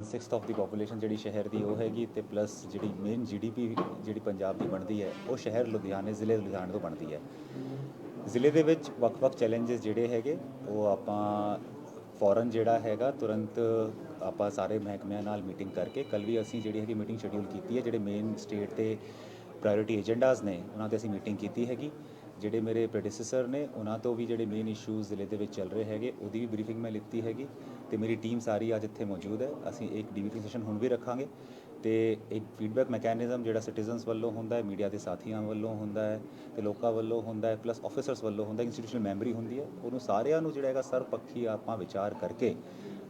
Sixth of the population ਜਿਹੜੀ ਸ਼ਹਿਰ ਦੀ ਉਹ ਹੈਗੀ ਤੇ ਪਲੱਸ ਜਿਹੜੀ ਮੇਨ ਜੀਡੀਪੀ ਜਿਹੜੀ ਪੰਜਾਬ ਦੀ ਬਣਦੀ ਹੈ, ਉਹ ਸ਼ਹਿਰ ਲੁਧਿਆਣੇ, ਜ਼ਿਲ੍ਹੇ ਲੁਧਿਆਣੇ ਤੋਂ ਬਣਦੀ ਹੈ। ਜ਼ਿਲ੍ਹੇ ਦੇ ਵਿੱਚ ਵੱਖ-ਵੱਖ ਚੈਲੰਜਸ ਜਿਹੜੇ ਹੈਗੇ, ਉਹ ਆਪਾਂ ਫੌਰਨ ਜਿਹੜਾ ਹੈਗਾ, ਤੁਰੰਤ ਆਪਾਂ ਸਾਰੇ ਮਹਿਕਮਿਆਂ ਨਾਲ ਮੀਟਿੰਗ ਕਰਕੇ ਕੱਲ ਵੀ ਅਸੀਂ ਜਿਹੜੀ ਹੈਗੀ ਮੀਟਿੰਗ ਸ਼ਡਿਊਲ ਕੀਤੀ ਹੈ, ਜਿਹੜੇ ਮੇਨ ਸਟੇਟ ਤੇ ਪ੍ਰਾਇੋਰਟੀ ਏਜੰਡਾਜ਼ ਨੇ, ਉਹਨਾਂ ਤੇ ਅਸੀਂ ਮੀਟਿੰਗ ਕੀਤੀ ਹੈਗੀ। ਜਿਹੜੇ ਮੇਰੇ ਪ੍ਰੈਡੀਸੈਸਰ ਨੇ, ਉਹਨਾਂ ਤੋਂ ਵੀ ਜਿਹੜੇ ਮੇਨ ਇਸ਼ੂਜ਼ ਜ਼ਿਲ੍ਹੇ ਦੇ ਵਿੱਚ ਚੱਲ ਰਹੇ ਹੈਗੇ, ਉਹਦੀ ਵੀ ਬਰੀਫਿੰਗ ਮੈਂ ਲਿੱਤੀ ਹੈਗੀ। ਤੇ ਮੇਰੀ ਟੀਮ ਸਾਰੀ ਅੱਜ ਇੱਥੇ ਮੌਜੂਦ ਹੈ। ਅਸੀਂ ਇੱਕ ਡੀਬੀਟੀ ਸੈਸ਼ਨ ਹੁਣ ਵੀ ਰੱਖਾਂਗੇ ਤੇ ਇੱਕ ਫੀਡਬੈਕ ਮੈਕੈਨਿਜ਼ਮ ਜਿਹੜਾ ਸਿਟੀਜ਼ਨਸ ਵੱਲੋਂ ਹੁੰਦਾ ਹੈ ਮੀਡੀਆ ਦੇ ਸਾਥੀਆਂ ਵੱਲੋਂ ਹੁੰਦਾ ਹੈ ਤੇ ਲੋਕਾਂ ਵੱਲੋਂ ਹੁੰਦਾ ਹੈ ਪਲੱਸ ਆਫੀਸਰਸ ਵੱਲੋਂ ਹੁੰਦਾ ਇੰਸਟੀਟਿਊਸ਼ਨਲ ਮੈਮਰੀ ਹੁੰਦੀ ਹੈ। ਉਹਨੂੰ ਸਾਰਿਆਂ ਨੂੰ ਜਿਹੜਾ ਹੈਗਾ ਸਰਪੱਖੀ ਆਪਾਂ ਵਿਚਾਰ ਕਰਕੇ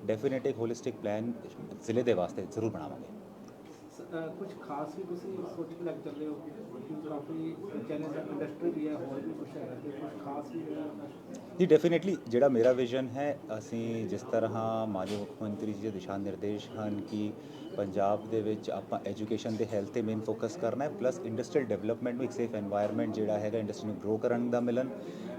ਡੈਫੀਨੇਟ ਇੱਕ ਹੋਲਿਸਟਿਕ ਪਲਾਨ ਜ਼ਿਲ੍ਹੇ ਦੇ ਵਾਸਤੇ ਜ਼ਰੂਰ ਬਣਾਵਾਂਗੇ। ਕੁਝ ਖਾਸ ਵੀ ਤੁਸੀਂ ਸੋਚ ਕੇ ਲੱਗ ਚੱਲੇ ਹੋ ਕਿ ਕਾਫੀ ਚੈਲੰਜ ਇੰਡਸਟਰੀ ਵੀ ਹੈ, ਹੋਰ ਵੀ ਕੁਝ ਹੈਗਾ ਤੇ ਕੁਝ ਖਾਸ ਵੀ ਜਿਹੜਾ ਜੀ ਡੈਫੀਨਿਟਲੀ ਜਿਹੜਾ ਮੇਰਾ ਵਿਜ਼ਨ ਹੈ, ਅਸੀਂ ਜਿਸ ਤਰ੍ਹਾਂ ਮਾਨਯੋਗ ਮੁੱਖ ਮੰਤਰੀ ਜੀ ਦੇ ਦਿਸ਼ਾ ਨਿਰਦੇਸ਼ ਹਨ ਕਿ ਪੰਜਾਬ ਦੇ ਵਿੱਚ ਆਪਾਂ ਐਜੂਕੇਸ਼ਨ ਦੇ ਹੈਲਥ ਤੇ ਮੇਨ ਫੋਕਸ ਕਰਨਾ ਹੈ ਪਲੱਸ ਇੰਡਸਟਰੀਅਲ ਡਿਵੈਲਪਮੈਂਟ ਨੂੰ ਇੱਕ ਸੇਫ এনवायरमेंट ਜਿਹੜਾ ਹੈਗਾ ਇੰਡਸਟਰੀ ਨੂੰ ਗਰੋ ਕਰਨ ਦਾ ਮਿਲਣ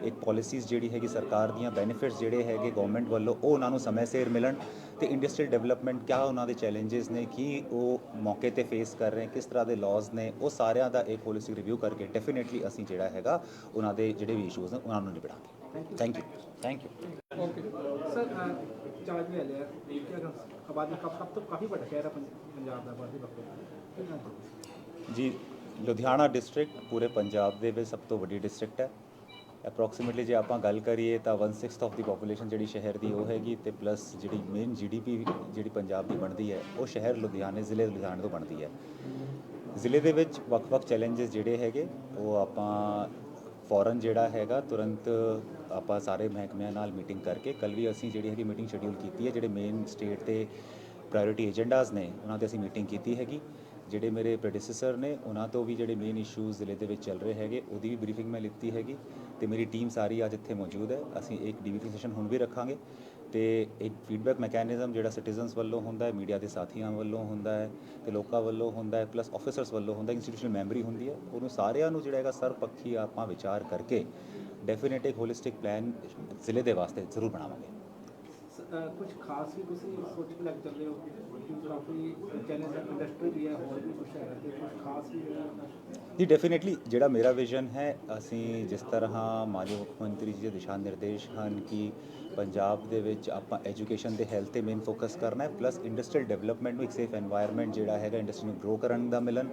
ਇੱਕ ਪਾਲਿਸੀਜ਼ ਜਿਹੜੀ ਹੈਗੀ ਸਰਕਾਰ ਦੀਆਂ ਬੈਨੀਫਿਟਸ ਜਿਹੜੇ ਹੈਗੇ ਗਵਰਨਮੈਂਟ ਵੱਲੋਂ ਉਹ ਉਹਨਾਂ ਨੂੰ ਸਮੇਂ ਸਿਰ ਮਿਲਣ ਤੇ ਇੰਡਸਟਰੀਅਲ ਡਿਵੈਲਪਮੈਂਟ ਕਿਆ ਉਹਨਾਂ ਦੇ ਚੈਲੰਜਸ ਨੇ ਕੀ ਉਹ ਮੌਕੇ ਤੇ ਫੇਸ ਕਰ ਰਹੇ ਕਿਸ ਤਰ੍ਹਾਂ ਦੇ ਲਾਜ਼ ਨੇ ਉਹ ਸਾਰਿਆਂ ਦਾ ਇੱਕ ਪੋਲਿਸੀ ਰਿਵਿਊ ਕਰਕੇ ਡੈਫੀਨਿਟਲੀ ਅਸੀਂ ਜਿਹੜਾ ਹੈਗਾ ਉਹਨਾਂ ਦੇ ਜਿਹੜੇ ਵੀ ਇਸ਼ੂਜ਼ ਨੇ ਉਹਨਾਂ ਨੂੰ ਨਿਬੜਾਂਗੇ। Thank you thank you okay sir charge ਲੈ ਲਿਆ ਕੀ ਆਬਾਦੀ ਕਾ ਸਭ ਤੋਂ ਕਾਫੀ ਵੱਡਾ ਸ਼ਹਿਰ ਹੈ ਪੰਜਾਬ ਦਾ ਆਬਾਦੀ ਵਕਤ ਜੀ, ਲੁਧਿਆਣਾ ਡਿਸਟ੍ਰਿਕਟ ਪੂਰੇ ਪੰਜਾਬ ਦੇ ਵਿੱਚ ਸਭ ਤੋਂ ਵੱਡੀ ਡਿਸਟ੍ਰਿਕਟ ਹੈ। ਅਪਰੋਕਸੀਮੇਟਲੀ ਜੇ ਆਪਾਂ ਗੱਲ ਕਰੀਏ ਤਾਂ 1/6 ਆਫ ਦੀ ਪੋਪੂਲੇਸ਼ਨ ਜਿਹੜੀ ਸ਼ਹਿਰ ਦੀ ਉਹ ਹੈਗੀ ਤੇ ਪਲੱਸ ਜਿਹੜੀ ਮੇਨ ਜੀਡੀਪੀ ਜਿਹੜੀ ਪੰਜਾਬ ਦੀ ਬਣਦੀ ਹੈ, ਉਹ ਸ਼ਹਿਰ ਲੁਧਿਆਣੇ, ਜ਼ਿਲ੍ਹੇ ਲੁਧਿਆਣੇ ਤੋਂ ਬਣਦੀ ਹੈ। ਜ਼ਿਲ੍ਹੇ ਦੇ ਵਿੱਚ ਵੱਖ-ਵੱਖ ਚੈਲੰਜਸ ਜਿਹੜੇ ਹੈਗੇ, ਉਹ ਆਪਾਂ ਫੌਰਨ ਜਿਹੜਾ ਹੈਗਾ, ਤੁਰੰਤ ਆਪਾਂ ਸਾਰੇ ਮਹਿਕਮਿਆਂ ਨਾਲ ਮੀਟਿੰਗ ਕਰਕੇ ਕੱਲ ਵੀ ਅਸੀਂ ਜਿਹੜੀ ਹੈਗੀ ਮੀਟਿੰਗ ਸ਼ਡਿਊਲ ਕੀਤੀ ਹੈ, ਜਿਹੜੇ ਮੇਨ ਸਟੇਟ ਤੇ ਪ੍ਰਾਇੋਰਟੀ ਏਜੰਡਾਜ਼ ਨੇ, ਉਹਨਾਂ ਤੇ ਅਸੀਂ ਮੀਟਿੰਗ ਕੀਤੀ ਹੈਗੀ। ਜਿਹੜੇ ਮੇਰੇ ਪ੍ਰੈਡੀਸੈਸਰ ਨੇ, ਉਹਨਾਂ ਤੋਂ ਵੀ ਜਿਹੜੇ ਮੇਨ ਇਸ਼ੂਜ਼ ਜ਼ਿਲ੍ਹੇ ਦੇ ਵਿੱਚ ਚੱਲ ਰਹੇ ਹੈਗੇ, ਉਹਦੀ ਵੀ ਬਰੀਫਿੰਗ ਮੈਂ ਲਿੱਤੀ ਹੈਗੀ। ਤੇ ਮੇਰੀ ਟੀਮ ਸਾਰੀ ਅੱਜ ਇੱਥੇ ਮੌਜੂਦ ਹੈ। ਅਸੀਂ ਇੱਕ ਡੀਬੀਟੀ ਸੈਸ਼ਨ ਹੁਣ ਵੀ ਰੱਖਾਂਗੇ ਤੇ ਇੱਕ ਫੀਡਬੈਕ ਮੈਕੈਨਿਜ਼ਮ ਜਿਹੜਾ ਸਿਟੀਜ਼ਨਸ ਵੱਲੋਂ ਹੁੰਦਾ ਹੈ ਮੀਡੀਆ ਦੇ ਸਾਥੀਆਂ ਵੱਲੋਂ ਹੁੰਦਾ ਹੈ ਤੇ ਲੋਕਾਂ ਵੱਲੋਂ ਹੁੰਦਾ ਹੈ ਪਲੱਸ ਆਫੀਸਰਸ ਵੱਲੋਂ ਹੁੰਦਾ ਇੰਸਟੀਟਿਊਸ਼ਨਲ ਮੈਮਰੀ ਹੁੰਦੀ ਹੈ। ਉਹਨੂੰ ਸਾਰਿਆਂ ਨੂੰ ਜਿਹੜਾ ਹੈਗਾ ਸਰਪੱਖੀ ਆਪਾਂ ਵਿਚਾਰ ਕਰਕੇ ਡੈਫੀਨੇਟ ਇੱਕ ਹੋਲਿਸਟਿਕ ਪਲਾਨ ਜ਼ਿਲ੍ਹੇ ਦੇ ਵਾਸਤੇ ਜ਼ਰੂਰ ਬਣਾਵਾਂਗੇ। ਕੁਝ ਖਾਸ ਵੀ ਤੁਸੀਂ ਸੋਚ ਕੇ ਲੱਗ ਚੱਲੇ ਹੋ ਕਿ ਕਾਫੀ ਚੈਲੰਜ ਇੰਡਸਟਰੀ ਵੀ ਹੈ, ਹੋਰ ਵੀ ਕੁਝ ਹੈਗਾ ਤੇ ਕੁਝ ਖਾਸ ਵੀ ਜਿਹੜਾ ਜੀ ਡੈਫੀਨਿਟਲੀ ਜਿਹੜਾ ਮੇਰਾ ਵਿਜ਼ਨ ਹੈ, ਅਸੀਂ ਜਿਸ ਤਰ੍ਹਾਂ ਮਾਨਯੋਗ ਮੁੱਖ ਮੰਤਰੀ ਜੀ ਦੇ ਦਿਸ਼ਾ ਨਿਰਦੇਸ਼ ਹਨ ਕਿ ਪੰਜਾਬ ਦੇ ਵਿੱਚ ਆਪਾਂ ਐਜੂਕੇਸ਼ਨ ਦੇ ਹੈਲਥ ਤੇ ਮੇਨ ਫੋਕਸ ਕਰਨਾ ਹੈ ਪਲੱਸ ਇੰਡਸਟਰੀਅਲ ਡਿਵੈਲਪਮੈਂਟ ਨੂੰ ਇੱਕ ਸੇਫ এনवायरमेंट ਜਿਹੜਾ ਹੈਗਾ ਇੰਡਸਟਰੀ ਨੂੰ ਗਰੋ ਕਰਨ ਦਾ ਮਿਲਣ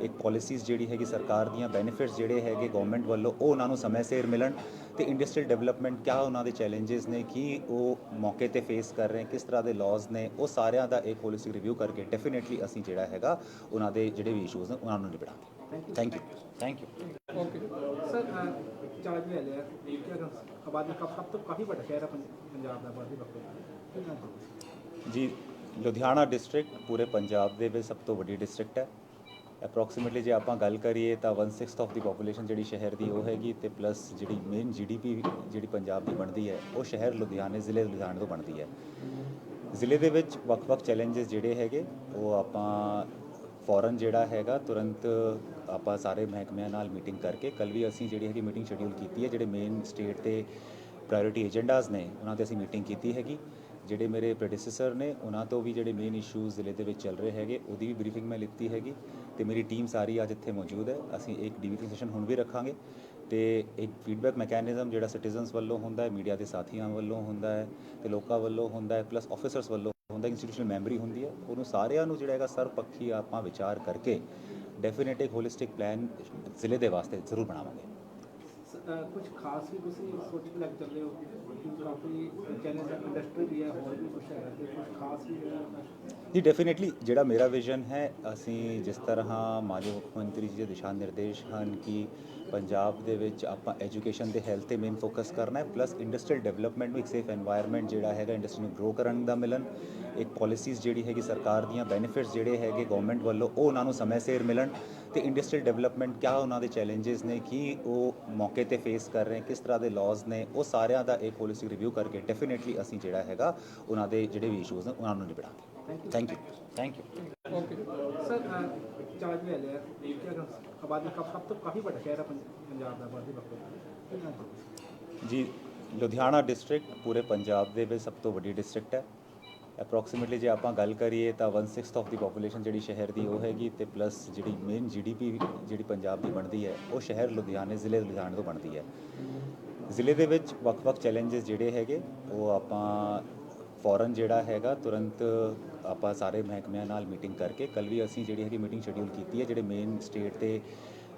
ਇੱਕ ਪਾਲਿਸੀਜ਼ ਜਿਹੜੀ ਹੈਗੀ ਸਰਕਾਰ ਦੀਆਂ ਬੈਨੀਫਿਟਸ ਜਿਹੜੇ ਹੈਗੇ ਗਵਰਨਮੈਂਟ ਵੱਲੋਂ ਉਹ ਉਹਨਾਂ ਨੂੰ ਸਮੇਂ ਸਿਰ ਮਿਲਣ ਤੇ ਇੰਡਸਟਰੀਅਲ ਡਿਵੈਲਪਮੈਂਟ ਕਿਆ ਉਹਨਾਂ ਦੇ ਚੈਲੰਜਸ ਨੇ ਕੀ ਉਹ ਮੌਕੇ ਤੇ ਫੇਸ ਕਰ ਰਹੇ ਕਿਸ ਤਰ੍ਹਾਂ ਦੇ ਲਾਜ਼ ਨੇ ਉਹ ਸਾਰਿਆਂ ਦਾ ਇਹ ਪਾਲਿਸੀ ਰਿਵਿਊ ਕਰਕੇ ਡੈਫੀਨਿਟਲੀ ਅਸੀਂ ਜਿਹੜਾ ਹੈਗਾ ਉਹਨਾਂ ਦੇ ਜਿਹੜੇ ਵੀ ਇਸ਼ੂਜ਼ ਨੇ ਉਹਨਾਂ ਨੂੰ ਨਿਬੜਾਂਗੇ। Thank you thank you okay sir charge ਲੈ ਲਿਆ ਕੀ ਆਬਾਦੀ ਕਾ ਸਭ ਤੋਂ ਕਾਫੀ ਵੱਡਾ ਸ਼ਹਿਰ ਹੈ ਪੰਜਾਬ ਦਾ ਆਬਾਦੀ ਵਕਤ। ਜੀ, ਲੁਧਿਆਣਾ ਡਿਸਟ੍ਰਿਕਟ ਪੂਰੇ ਪੰਜਾਬ ਦੇ ਵਿੱਚ ਸਭ ਤੋਂ ਵੱਡੀ ਡਿਸਟ੍ਰਿਕਟ ਹੈ। ਅਪਰੋਕਸੀਮੇਟਲੀ ਜੇ ਆਪਾਂ ਗੱਲ ਕਰੀਏ ਤਾਂ 1/6 ਆਫ ਦੀ ਪੋਪੂਲੇਸ਼ਨ ਜਿਹੜੀ ਸ਼ਹਿਰ ਦੀ ਉਹ ਹੈਗੀ ਤੇ ਪਲੱਸ ਜਿਹੜੀ ਮੇਨ ਜੀਡੀਪੀ ਜਿਹੜੀ ਪੰਜਾਬ ਦੀ ਬਣਦੀ ਹੈ, ਉਹ ਸ਼ਹਿਰ ਲੁਧਿਆਣੇ, ਜ਼ਿਲ੍ਹੇ ਲੁਧਿਆਣੇ ਤੋਂ ਬਣਦੀ ਹੈ। ਜ਼ਿਲ੍ਹੇ ਦੇ ਵਿੱਚ ਵੱਖ-ਵੱਖ ਚੈਲੰਜਸ ਜਿਹੜੇ ਹੈਗੇ, ਉਹ ਆਪਾਂ ਫੌਰਨ ਜਿਹੜਾ ਹੈਗਾ, ਤੁਰੰਤ ਆਪਾਂ ਸਾਰੇ ਮਹਿਕਮਿਆਂ ਨਾਲ ਮੀਟਿੰਗ ਕਰਕੇ ਕੱਲ ਵੀ ਅਸੀਂ ਜਿਹੜੀ ਹੈਗੀ ਮੀਟਿੰਗ ਸ਼ਡਿਊਲ ਕੀਤੀ ਹੈ, ਜਿਹੜੇ ਮੇਨ ਸਟੇਟ ਤੇ ਪ੍ਰਾਇੋਰਟੀ ਏਜੰਡਾਜ਼ ਨੇ, ਉਹਨਾਂ ਤੇ ਅਸੀਂ ਮੀਟਿੰਗ ਕੀਤੀ ਹੈਗੀ। ਜਿਹੜੇ ਮੇਰੇ ਪ੍ਰੈਡੀਸੈਸਰ ਨੇ, ਉਹਨਾਂ ਤੋਂ ਵੀ ਜਿਹੜੇ ਮੇਨ ਇਸ਼ੂਜ਼ ਜ਼ਿਲ੍ਹੇ ਦੇ ਵਿੱਚ ਚੱਲ ਰਹੇ ਹੈਗੇ, ਉਹਦੀ ਵੀ ਬਰੀਫਿੰਗ ਮੈਂ ਲਿੱਤੀ ਹੈਗੀ ਤੇ ਮੇਰੀ ਟੀਮ ਸਾਰੀ ਅੱਜ ਇੱਥੇ ਮੌਜੂਦ ਹੈ। ਅਸੀਂ ਇੱਕ ਡੀਬੀਟੀ ਸੈਸ਼ਨ ਹੁਣ ਵੀ ਰੱਖਾਂਗੇ ਤੇ ਇੱਕ ਫੀਡਬੈਕ ਮੈਕੈਨਿਜ਼ਮ ਜਿਹੜਾ ਸਿਟੀਜ਼ਨਸ ਵੱਲੋਂ ਹੁੰਦਾ ਹੈ ਮੀਡੀਆ ਦੇ ਸਾਥੀਆਂ ਵੱਲੋਂ ਹੁੰਦਾ ਹੈ ਤੇ ਲੋਕਾਂ ਵੱਲੋਂ ਹੁੰਦਾ ਹੈ ਪਲੱਸ ਆਫੀਸਰਸ ਵੱਲੋਂ ਹੁੰਦਾ ਇੰਸਟੀਟਿਊਸ਼ਨਲ ਮੈਮਰੀ ਹੁੰਦੀ ਹੈ, ਉਹਨੂੰ ਸਾਰਿਆਂ ਨੂੰ ਜਿਹੜਾ ਹੈਗਾ ਸਰਪੱਖੀ ਆਪਾਂ ਵਿਚਾਰ ਕਰਕੇ ਡੈਫੀਨੇਟ ਇੱਕ ਹੋਲਿਸਟਿਕ ਪਲਾਨ ਜ਼ਿਲ੍ਹੇ ਦੇ ਵਾਸਤੇ ਜ਼ਰੂਰ ਬਣਾਵਾਂਗੇ। ਕੁਝ ਖਾਸ ਵੀ ਤੁਸੀਂ ਸੋਚ ਲੱਗ ਚੱਲੇ ਹੋ? ਕਾਫੀ ਚੈਨਲ ਇੰਡਸਟਰੀ ਵੀ ਹੈ, ਹੋਰ ਵੀ ਕੁਝ ਹੈ ਤੇ ਕੁਝ ਖਾਸ ਵੀ ਜੀ ਡੈਫੀਨਿਟਲੀ ਜਿਹੜਾ ਮੇਰਾ ਵਿਜ਼ਨ ਹੈ, ਅਸੀਂ ਜਿਸ ਤਰ੍ਹਾਂ ਮਾਨਯੋਗ ਮੁੱਖ ਮੰਤਰੀ ਜੀ ਦੇ ਦਿਸ਼ਾ ਨਿਰਦੇਸ਼ ਹਨ ਕਿ ਪੰਜਾਬ ਦੇ ਵਿੱਚ ਆਪਾਂ ਐਜੂਕੇਸ਼ਨ ਤੇ ਹੈਲਥ ਤੇ ਮੇਨ ਫੋਕਸ ਕਰਨਾ ਹੈ ਪਲੱਸ ਇੰਡਸਟਰੀਅਲ ਡਿਵੈਲਪਮੈਂਟ ਨੂੰ ਇੱਕ ਸੇਫ এনवायरमेंट ਜਿਹੜਾ ਹੈਗਾ ਇੰਡਸਟਰੀ ਨੂੰ ਗਰੋ ਕਰਨ ਦਾ ਮਿਲਣ। ਇੱਕ ਪਾਲਿਸੀਜ਼ ਜਿਹੜੀ ਹੈਗੀ ਸਰਕਾਰ ਦੀਆਂ ਬੈਨੀਫਿਟਸ ਜਿਹੜੇ ਹੈਗੇ ਗਵਰਨਮੈਂਟ ਵੱਲੋਂ, ਉਹ ਉਹਨਾਂ ਨੂੰ ਸਮੇਂ ਸਿਰ ਮਿਲਣ। ਤੇ ਇੰਡਸਟਰੀਅਲ ਡਿਵੈਲਪਮੈਂਟ ਕਿਆ ਉਹਨਾਂ ਦੇ ਚੈਲੰਜਸ ਨੇ ਕੀ ਉਹ ਮੌਕੇ ਤੇ ਫੇਸ ਕਰ ਰਹੇ ਕਿਸ ਤਰ੍ਹਾਂ ਦੇ ਲਾਜ਼ ਨੇ ਉਹ ਸਾਰਿਆਂ ਦਾ ਇੱਕ ਹੋਲਿਸਟਿਕ ਰਿਵਿਊ ਕਰਕੇ ਡੈਫੀਨਿਟਲੀ ਅਸੀਂ ਜਿਹੜਾ ਹੈਗਾ ਉਹਨਾਂ ਦੇ ਜਿਹੜੇ ਵੀ ਇਸ਼ੂਜ਼ ਨੇ ਉਹਨਾਂ ਨੂੰ ਨਿਬੜਾਂਗੇ। Thank you thank you okay sir charge ਲੈ ਲਿਆ ਕੀ ਆਬਾਦੀ ਕਾ ਸਭ ਤੋਂ ਕਾਫੀ ਵੱਡਾ ਸ਼ਹਿਰ ਹੈ ਪੰਜ- ਪੰਜਾਬ ਦਾ ਆਬਾਦੀ ਵਕਤ। ਜੀ ਲੁਧਿਆਣਾ ਡਿਸਟ੍ਰਿਕਟ ਪੂਰੇ ਪੰਜਾਬ ਦੇ ਵਿੱਚ ਸਭ ਤੋਂ ਵੱਡੀ ਡਿਸਟ੍ਰਿਕਟ ਹੈ। ਅਪਰੋਕਸੀਮੇਟਲੀ ਜੇ ਆਪਾਂ ਗੱਲ ਕਰੀਏ ਤਾਂ 1/6 ਆਫ ਦੀ ਪੋਪੂਲੇਸ਼ਨ ਜਿਹੜੀ ਸ਼ਹਿਰ ਦੀ ਉਹ ਹੈਗੀ ਤੇ ਪਲੱਸ ਜਿਹੜੀ ਮੇਨ ਜੀਡੀਪੀ ਜਿਹੜੀ ਪੰਜਾਬ ਦੀ ਬਣਦੀ ਹੈ, ਉਹ ਸ਼ਹਿਰ ਲੁਧਿਆਣੇ ਜ਼ਿਲ੍ਹੇ ਲੁਧਿਆਣੇ ਤੋਂ ਬਣਦੀ ਹੈ। ਜ਼ਿਲ੍ਹੇ ਦੇ ਵਿੱਚ ਵੱਖ-ਵੱਖ ਚੈਲੰਜਸ ਜਿਹੜੇ ਹੈਗੇ, ਉਹ ਆਪਾਂ ਫੌਰਨ ਜਿਹੜਾ ਹੈਗਾ, ਤੁਰੰਤ ਆਪਾਂ ਸਾਰੇ ਮਹਿਕਮਿਆਂ ਨਾਲ ਮੀਟਿੰਗ ਕਰਕੇ ਕੱਲ ਵੀ ਅਸੀਂ ਜਿਹੜੀ ਹੈਗੀ ਮੀਟਿੰਗ ਸ਼ੈਡਿਊਲ ਕੀਤੀ ਹੈ, ਜਿਹੜੇ ਮੇਨ ਸਟੇਟ ਤੇ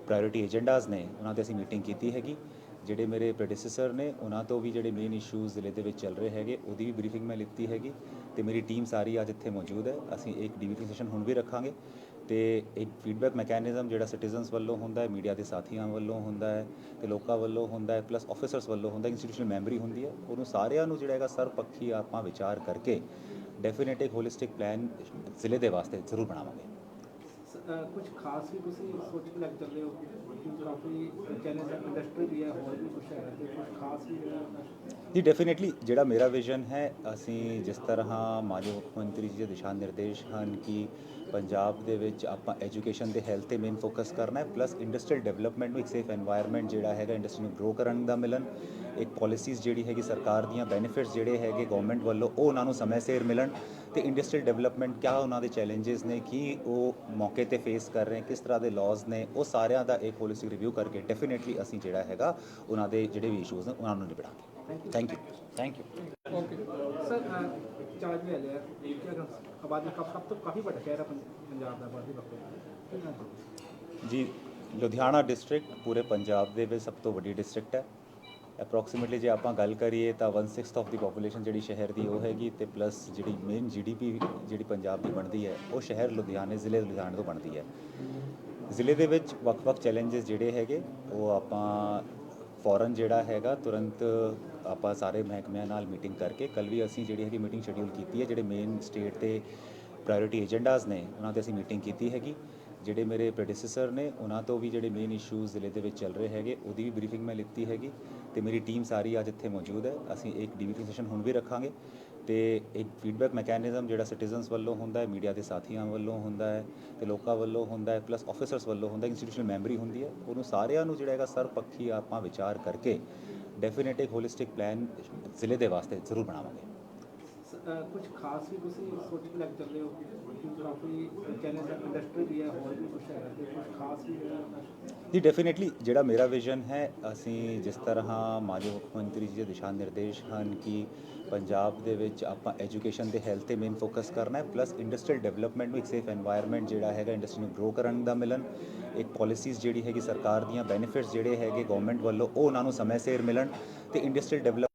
ਪ੍ਰਾਇੋਰਟੀ ਏਜੰਡਾਜ਼ ਨੇ, ਉਹਨਾਂ ਤੇ ਅਸੀਂ ਮੀਟਿੰਗ ਕੀਤੀ ਹੈਗੀ। ਜਿਹੜੇ ਮੇਰੇ ਪ੍ਰੈਡੀਸੈਸਰ ਨੇ, ਉਹਨਾਂ ਤੋਂ ਵੀ ਜਿਹੜੇ ਮੇਨ ਇਸ਼ੂਜ਼ ਜ਼ਿਲ੍ਹੇ ਦੇ ਵਿੱਚ ਚੱਲ ਰਹੇ ਹੈਗੇ, ਉਹਦੀ ਵੀ ਬਰੀਫਿੰਗ ਮੈਂ ਲਿੱਤੀ ਹੈਗੀ ਤੇ ਮੇਰੀ ਟੀਮ ਸਾਰੀ ਅੱਜ ਇੱਥੇ ਮੌਜੂਦ ਹੈ। ਅਸੀਂ ਇੱਕ ਡੀਵੀਪੀ ਸੈਸ਼ਨ ਹੁਣ ਵੀ ਰੱਖਾਂਗੇ ਤੇ ਇੱਕ ਫੀਡਬੈਕ ਮੈਕੈਨਿਜ਼ਮ ਜਿਹੜਾ ਸਿਟੀਜ਼ਨਸ ਵੱਲੋਂ ਹੁੰਦਾ ਹੈ ਮੀਡੀਆ ਦੇ ਸਾਥੀਆਂ ਵੱਲੋਂ ਹੁੰਦਾ ਹੈ ਤੇ ਲੋਕਾਂ ਵੱਲੋਂ ਹੁੰਦਾ ਹੈ ਪਲੱਸ ਆਫੀਸਰਸ ਵੱਲੋਂ ਹੁੰਦਾ ਇੰਸਟੀਟਿਊਸ਼ਨਲ ਮੈਮਰੀ ਹੁੰਦੀ ਹੈ। ਉਹਨੂੰ ਸਾਰਿਆਂ ਨੂੰ ਜਿਹੜਾ ਹੈਗਾ ਸਰਪੱਖੀ ਆਪਾਂ ਵਿਚਾਰ ਕਰਕੇ ਡੈਫੀਨੇਟ ਇੱਕ ਹੋਲਿਸਟਿਕ ਪਲਾਨ ਜ਼ਿਲ੍ਹੇ ਦੇ ਵਾਸਤੇ ਜ਼ਰੂਰ ਬਣਾਵਾਂਗੇ। ਕੁਝ ਜੀ ਡੈਫੀਨਿਟਲੀ ਜਿਹੜਾ ਮੇਰਾ ਵਿਜ਼ਨ ਹੈ, ਅਸੀਂ ਜਿਸ ਤਰ੍ਹਾਂ ਮਾਨਯ ਮੁੱਖ ਮੰਤਰੀ ਜੀ ਦੇ ਦਿਸ਼ਾ ਨਿਰਦੇਸ਼ ਹਨ ਕਿ ਪੰਜਾਬ ਦੇ ਵਿੱਚ ਆਪਾਂ ਐਜੂਕੇਸ਼ਨ ਤੇ ਹੈਲਥ ਤੇ ਮੇਨ ਫੋਕਸ ਕਰਨਾ ਹੈ ਪਲੱਸ ਇੰਡਸਟਰੀਅਲ ਡਿਵੈਲਪਮੈਂਟ ਨੂੰ ਇੱਕ ਸੇਫ এনवायरमेंट ਜਿਹੜਾ ਹੈਗਾ ਇੰਡਸਟਰੀ ਨੂੰ ਗਰੋ ਕਰਨ ਦਾ ਮਿਲਣ, ਇੱਕ ਪਾਲਿਸੀਜ਼ ਜਿਹੜੀ ਹੈਗੀ ਸਰਕਾਰ ਦੀਆਂ ਬੈਨੀਫਿਟਸ ਜਿਹੜੇ ਹੈਗੇ ਗਵਰਨਮੈਂਟ ਵੱਲੋਂ, ਉਹ ਉਹਨਾਂ ਨੂੰ ਸਮੇਂ ਸਿਰ ਮਿਲਣ ਤੇ ਇੰਡਸਟਰੀਅਲ ਡਿਵੈਲਪਮੈਂਟ ਕਿਆ ਉਹਨਾਂ ਦੇ ਚੈਲੰਜਸ ਨੇ ਕੀ ਉਹ ਮੌਕੇ ਤੇ ਫੇਸ ਕਰ ਰਹੇ ਕਿਸ ਤਰ੍ਹਾਂ ਦੇ ਲਾਜ਼ ਨੇ ਉਹ ਸਾਰਿਆਂ ਦਾ ਇੱਕ ਹੋਲਿਸਟਿਕ ਰਿਵਿਊ ਕਰਕੇ ਡੈਫੀਨਿਟਲੀ ਅਸੀਂ ਜਿਹੜਾ ਹੈਗਾ ਉਹਨਾਂ ਦੇ ਜਿਹੜੇ ਵੀ ਇਸ਼ੂਜ਼ ਨੇ ਉਹਨਾਂ ਨੂੰ ਨਿਬੜਾਂਗੇ। ਥੈਂਕ ਯੂ ਥੈਂਕ ਯੂ ਜੀ ਲੁਧਿਆਣਾ ਡਿਸਟ੍ਰਿਕਟ ਪੂਰੇ ਪੰਜਾਬ ਦੇ ਵਿੱਚ ਸਭ ਤੋਂ ਵੱਡੀ ਡਿਸਟ੍ਰਿਕਟ ਹੈ। ਅਪਰੋਕਸੀਮੇਟਲੀ ਜੇ ਆਪਾਂ ਗੱਲ ਕਰੀਏ ਤਾਂ 1/6 ਆਫ ਦੀ ਪੋਪੂਲੇਸ਼ਨ ਜਿਹੜੀ ਸ਼ਹਿਰ ਦੀ ਉਹ ਹੈਗੀ ਤੇ ਪਲੱਸ ਜਿਹੜੀ ਮੇਨ ਜੀਡੀਪੀ ਜਿਹੜੀ ਪੰਜਾਬ ਦੀ ਬਣਦੀ ਹੈ, ਉਹ ਸ਼ਹਿਰ ਲੁਧਿਆਣੇ ਜ਼ਿਲ੍ਹੇ ਲੁਧਿਆਣੇ ਤੋਂ ਬਣਦੀ ਹੈ। ਜ਼ਿਲ੍ਹੇ ਦੇ ਵਿੱਚ ਵੱਖ-ਵੱਖ ਚੈਲੰਜਸ ਜਿਹੜੇ ਹੈਗੇ, ਉਹ ਆਪਾਂ ਫੌਰਨ ਜਿਹੜਾ ਹੈਗਾ, ਤੁਰੰਤ ਆਪਾਂ ਸਾਰੇ ਮਹਿਕਮਿਆਂ ਨਾਲ ਮੀਟਿੰਗ ਕਰਕੇ ਕੱਲ ਵੀ ਅਸੀਂ ਜਿਹੜੀ ਹੈਗੀ ਮੀਟਿੰਗ ਸ਼ਡਿਊਲ ਕੀਤੀ ਹੈ, ਜਿਹੜੇ ਮੇਨ ਸਟੇਟ ਤੇ ਪ੍ਰਾਇੋਰਟੀ ਏਜੰਡਾਜ਼ ਨੇ, ਉਹਨਾਂ ਤੇ ਅਸੀਂ ਮੀਟਿੰਗ ਕੀਤੀ ਹੈਗੀ। ਜਿਹੜੇ ਮੇਰੇ ਪ੍ਰੈਡੀਸੈਸਰ ਨੇ, ਉਹਨਾਂ ਤੋਂ ਵੀ ਜਿਹੜੇ ਮੇਨ ਇਸ਼ੂਜ਼ ਜ਼ਿਲ੍ਹੇ ਦੇ ਵਿੱਚ ਚੱਲ ਰਹੇ ਹੈਗੇ, ਉਹਦੀ ਵੀ ਬਰੀਫਿੰਗ ਮੈਂ ਲਿੱਤੀ ਹੈਗੀ ਤੇ ਮੇਰੀ ਟੀਮ ਸਾਰੀ ਅੱਜ ਇੱਥੇ ਮੌਜੂਦ ਹੈ। ਅਸੀਂ ਇੱਕ ਡੀਵੀਪੀ ਸੈਸ਼ਨ ਹੁਣ ਵੀ ਰੱਖਾਂਗੇ ਤੇ ਇੱਕ ਫੀਡਬੈਕ ਮੈਕੈਨਿਜ਼ਮ ਜਿਹੜਾ ਸਿਟੀਜ਼ਨਸ ਵੱਲੋਂ ਹੁੰਦਾ ਹੈ ਮੀਡੀਆ ਦੇ ਸਾਥੀਆਂ ਵੱਲੋਂ ਹੁੰਦਾ ਹੈ ਤੇ ਲੋਕਾਂ ਵੱਲੋਂ ਹੁੰਦਾ ਹੈ ਪਲੱਸ ਆਫੀਸਰਸ ਵੱਲੋਂ ਹੁੰਦਾ ਇੰਸਟੀਟਿਊਸ਼ਨਲ ਮੈਮਰੀ ਹੁੰਦੀ ਹੈ। ਉਹਨੂੰ ਸਾਰਿਆਂ ਨੂੰ ਜਿਹੜਾ ਹੈਗਾ ਸਰਪੱਖੀ ਆਪਾਂ ਵਿਚਾਰ ਕਰਕੇ ਡੈਫੀਨੇਟ ਇੱਕ ਹੋਲਿਸਟਿਕ ਪਲਾਨ ਜ਼ਿਲ੍ਹੇ ਦੇ ਵਾਸਤੇ ਜ਼ਰੂਰ ਬਣਾਵਾਂਗੇ। ਕੁਝ ਖਾਸ ਵੀ ਤੁਸੀਂ ਸੋਚ ਕੇ ਲੱਗ ਚੱਲੇ ਹੋ ਕਿ ਕਾਫੀ ਚੈਲੰਜ ਇੰਡਸਟਰੀ ਵੀ ਹੈ, ਹੋਰ ਵੀ ਕੁਝ ਹੈ ਤੇ ਕੁਝ ਖਾਸ ਵੀ ਜੀ ਡੈਫੀਨਿਟਲੀ ਜਿਹੜਾ ਮੇਰਾ ਵਿਜ਼ਨ ਹੈ, ਅਸੀਂ ਜਿਸ ਤਰ੍ਹਾਂ ਮਾਨਯੋਗ ਮੁੱਖ ਮੰਤਰੀ ਜੀ ਦੇ ਦਿਸ਼ਾ ਨਿਰਦੇਸ਼ ਹਨ ਕਿ ਪੰਜਾਬ ਦੇ ਵਿੱਚ ਆਪਾਂ ਐਜੂਕੇਸ਼ਨ ਤੇ ਹੈਲਥ ਤੇ ਮੇਨ ਫੋਕਸ ਕਰਨਾ ਹੈ ਪਲੱਸ ਇੰਡਸਟਰੀਅਲ ਡਿਵੈਲਪਮੈਂਟ ਵੀ ਇੱਕ ਸੇਫ এনवायरमेंट ਜਿਹੜਾ ਹੈਗਾ ਇੰਡਸਟਰੀ ਨੂੰ ਗਰੋ ਕਰਨ ਦਾ ਮਿਲਣ, ਇੱਕ ਪਾਲਿਸੀਜ਼ ਜਿਹੜੀ ਹੈਗੀ ਸਰਕਾਰ ਦੀਆਂ ਬੈਨੀਫਿਟਸ ਜਿਹੜੇ ਹੈਗੇ ਗਵਰਨਮੈਂਟ ਵੱਲੋਂ, ਉਹ ਉਹਨਾਂ ਨੂੰ ਸਮੇਂ ਸਿਰ ਮਿਲਣ ਤੇ ਇੰਡਸਟਰੀਅਲ ਡਿਵੈਲਪ